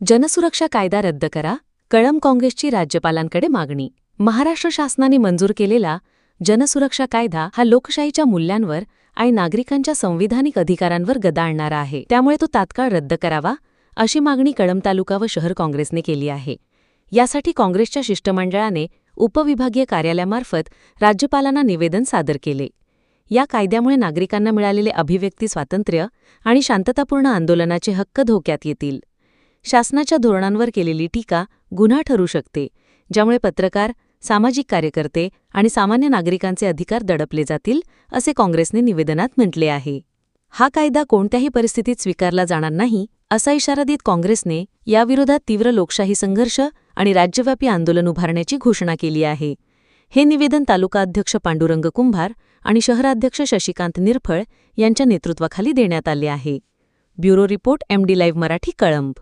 जनसुरक्षा कायदा रद्द करा कळम काँग्रेसची राज्यपालांकडे मागणी. महाराष्ट्र शासनाने मंजूर केलेला जनसुरक्षा कायदा हा लोकशाहीच्या मूल्यांवर आणि नागरिकांच्या संविधानिक अधिकारांवर गदा आणणारा आहे. त्यामुळे तो तात्काळ रद्द करावा अशी मागणी कळम तालुका व शहर काँग्रेसने केली आहे. यासाठी काँग्रेसच्या शिष्टमंडळाने उपविभागीय कार्यालयामार्फत राज्यपालांना निवेदन सादर केले. या कायद्यामुळे नागरिकांना मिळालेले अभिव्यक्ती स्वातंत्र्य आणि शांततापूर्ण आंदोलनाचे हक्क धोक्यात येतील. शासनाच्या धोरणांवर केलेली टीका गुन्हा ठरू शकते ज्यामुळे पत्रकार सामाजिक कार्यकर्ते आणि सामान्य नागरिकांचे अधिकार दडपले जातील असे काँग्रेसने निवेदनात म्हटले आहे. हा कायदा कोणत्याही परिस्थितीत स्वीकारला जाणार नाही असा इशारा देत काँग्रेसने याविरोधात तीव्र लोकशाही संघर्ष आणि राज्यव्यापी आंदोलन उभारण्याची घोषणा केली आहे. हे निवेदन तालुका अध्यक्ष पांडुरंग कुंभार आणि शहराध्यक्ष शशिकांत निरफळ यांच्या नेतृत्वाखाली देण्यात आले आहे. Bureau report MD live Marathi Kalamb.